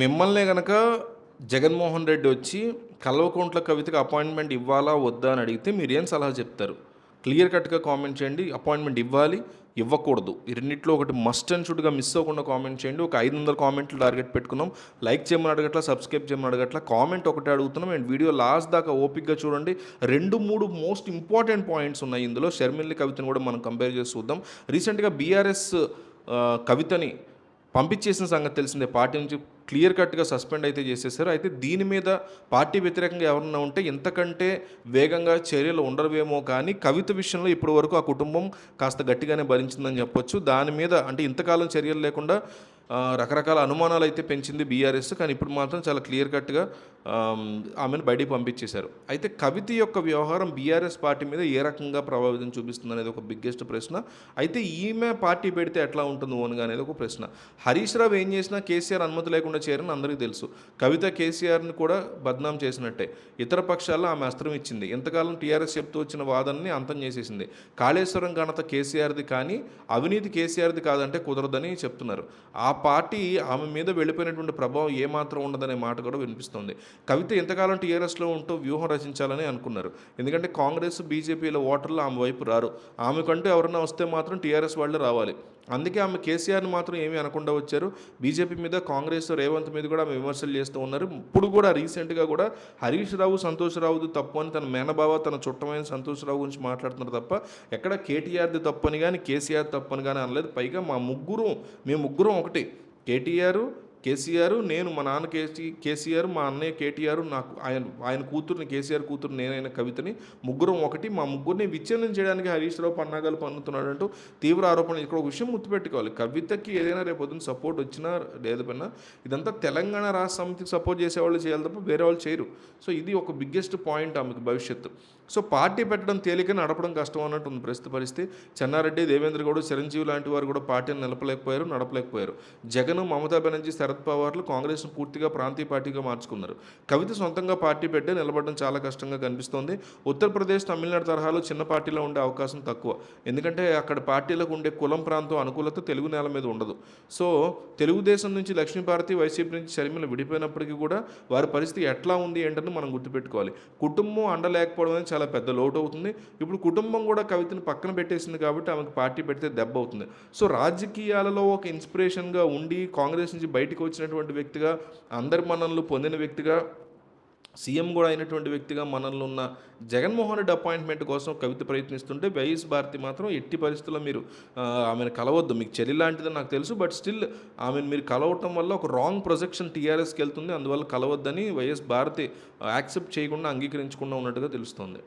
మిమ్మల్నే కనుక జగన్మోహన్ రెడ్డి వచ్చి కల్వకుంట్ల కవితకి అపాయింట్మెంట్ ఇవ్వాలా వద్దా అని అడిగితే మీరు ఏం సలహా చెప్తారు? క్లియర్ కట్గా కామెంట్ చేయండి అపాయింట్మెంట్ ఇవ్వాలి ఇవ్వకూడదు. ఈ ఒకటి మస్ట్ అండ్ షుడ్గా మిస్ అవ్వకుండా కామెంట్ చేయండి. ఒక ఐదు వందల కామెంట్లు టార్గెట్ పెట్టుకున్నాం. లైక్ చేయమని అడగట్లా సబ్స్క్రైబ్ చేయమని అడగట్లా కామెంట్ ఒకటే అడుగుతున్నాం. అండ్ వీడియో లాస్ట్ దాకా ఓపిక్గా చూడండి. రెండు మూడు మోస్ట్ ఇంపార్టెంట్ పాయింట్స్ ఉన్నాయి ఇందులో. షర్మిల్లి కవితను కూడా మనం కంపేర్ చేసి చూద్దాం. రీసెంట్గా బీఆర్ఎస్ కవితని పంపించేసిన సంగతి తెలిసిందే. పార్టీ నుంచి క్లియర్ కట్గా సస్పెండ్ అయితే చేసేసారు. అయితే దీని మీద పార్టీ వ్యతిరేకంగా ఎవరన్నా ఉంటే ఇంతకంటే వేగంగా చర్యలు ఉండవేమో కానీ కవిత విషయంలో ఇప్పటి వరకు ఆ కుటుంబం కాస్త గట్టిగానే భరించిందని చెప్పొచ్చు. దాని మీద అంటే ఇంతకాలం చర్యలు లేకుండా రకరకాల అనుమానాలు అయితే పెంచింది బీఆర్ఎస్ కానీ ఇప్పుడు మాత్రం చాలా క్లియర్ కట్గా ఆమెను బయటికి పంపించేశారు. అయితే కవిత యొక్క వ్యవహారం బీఆర్ఎస్ పార్టీ మీద ఏ రకంగా ప్రభావితం చూపిస్తుంది అనేది ఒక బిగ్గెస్ట్ ప్రశ్న. అయితే ఈమె పార్టీ పెడితే ఎట్లా ఉంటుంది ఓన్గా అనేది ఒక ప్రశ్న. హరీష్ రావు ఏం చేసినా కేసీఆర్ అనుమతి లేకుండా చేరని అందరికీ తెలుసు. కవిత కేసీఆర్ని కూడా బద్నాం చేసినట్టే. ఇతర పక్షాల్లో ఆమె అస్త్రం ఇచ్చింది. ఇంతకాలం టీఆర్ఎస్ చెప్తూ వచ్చిన వాదనని అంతం చేసేసింది. కాళేశ్వరం ఘనత కేసీఆర్ది కానీ అవినీతి కేసీఆర్ది కాదంటే కుదరదని చెప్తున్నారు. ఆ పార్టీ ఆమె మీద వెళ్ళిపోయినటువంటి ప్రభావం ఏమాత్రం ఉండదనే మాట కూడా వినిపిస్తుంది. కవిత ఎంతకాలం టీఆర్ఎస్లో ఉంటూ వ్యూహం రచించాలని అనుకున్నారు. ఎందుకంటే కాంగ్రెస్ బీజేపీల ఓటర్లు ఆమె వైపు రారు. ఆమెకంటూ ఎవరైనా వస్తే మాత్రం టీఆర్ఎస్ వాళ్ళు రావాలి. అందుకే ఆమె కేసీఆర్ని మాత్రం ఏమీ అనకుండా వచ్చారు. బీజేపీ మీద కాంగ్రెస్ రేవంత్ మీద కూడా ఆమె విమర్శలు చేస్తూ ఉన్నారు. ఇప్పుడు కూడా రీసెంట్గా కూడా హరీష్ రావు సంతోష్రావుది తప్పు అని తన మేనబావ తన చుట్టమైన సంతోష్ రావు గురించి మాట్లాడుతున్నారు తప్ప ఎక్కడ కేటీఆర్ది తప్పు అని కానీ కేసీఆర్ తప్పు అని కానీ అనలేదు. పైగా మా ముగ్గురు మేము ముగ్గురం ఒకటి. కేటీఆర్ కేసీఆర్ నేను మా నాన్న కేసీ కేసీఆర్ మా అన్నయ్య కేటీఆర్ నాకు ఆయన ఆయన కూతురుని కేసీఆర్ కూతురు నేనైన కవితని ముగ్గురం ఒకటి మా ముగ్గురిని విచ్ఛిన్నం చేయడానికి హరీష్ రావు పన్నాగాలు పన్నుతున్నాడు అంటూ తీవ్ర ఆరోపణ ఇక్కడ ఒక విషయం గుర్తుపెట్టుకోవాలి. కవితకి ఏదైనా రేపు పొద్దున్న సపోర్ట్ వచ్చినా లేదపోయినా ఇదంతా తెలంగాణ రాష్ట్ర సమితికి సపోర్ట్ చేసేవాళ్ళు చేయాలి తప్ప వేరే వాళ్ళు చేయరు. సో ఇది ఒక బిగ్గెస్ట్ పాయింట్ ఆమెకు భవిష్యత్తు. సో పార్టీ పెట్టడం తేలిక నడపడం కష్టం అన్నట్టు ఉంది ప్రస్తుత పరిస్థితి. చెన్నారెడ్డి దేవేంద్ర గౌడ్ చిరంజీవి లాంటి వారు కూడా పార్టీని నిలపలేకపోయారు నడపలేకపోయారు. జగన్ మమతా బెనర్జీ శరద్ పవార్లు కాంగ్రెస్ను పూర్తిగా ప్రాంతీయ పార్టీగా మార్చుకున్నారు. కవిత సొంతంగా పార్టీ పెట్టే నిలబడడం చాలా కష్టంగా కనిపిస్తోంది. ఉత్తరప్రదేశ్ తమిళనాడు తరహాలో చిన్న పార్టీలో ఉండే అవకాశం తక్కువ. ఎందుకంటే అక్కడ పార్టీలకు ఉండే కులం ప్రాంతం అనుకూలత తెలుగు నేల మీద ఉండదు. సో తెలుగుదేశం నుంచి లక్ష్మీభారతి వైసీపీ నుంచి షర్మిల విడిపోయినప్పటికీ కూడా వారి పరిస్థితి ఎట్లా ఉంది ఏంటని మనం గుర్తుపెట్టుకోవాలి. కుటుంబం అండ లేకపోవడం అనేది చాలా పెద్ద లోటు అవుతుంది. ఇప్పుడు కుటుంబం కూడా కవితను పక్కన పెట్టేసింది కాబట్టి ఆమెకు పార్టీ పెడితే దెబ్బ అవుతుంది. సో రాజకీయాలలో ఒక ఇన్స్పిరేషన్గా ఉండి కాంగ్రెస్ నుంచి బయటకు వచ్చినటువంటి వ్యక్తిగా అందరి మనల్ని పొందిన వ్యక్తిగా సీఎం కూడా అయినటువంటి వ్యక్తిగా మనల్లో ఉన్న జగన్మోహన్ రెడ్డి అపాయింట్మెంట్ కోసం కవిత ప్రయత్నిస్తుంటే వైఎస్ భారతి మాత్రం ఎట్టి పరిస్థితుల్లో మీరు ఆమెను కలవద్దు. మీకు చెల్లి లాంటిదని నాకు తెలుసు బట్ స్టిల్ ఆమెను మీరు కలవటం వల్ల ఒక రాంగ్ ప్రొజెక్షన్ టీఆర్ఎస్కి వెళ్తుంది. అందువల్ల కలవద్దని వైఎస్ భారతి యాక్సెప్ట్ చేయకుండా అంగీకరించకుండా ఉన్నట్టుగా తెలుస్తుంది.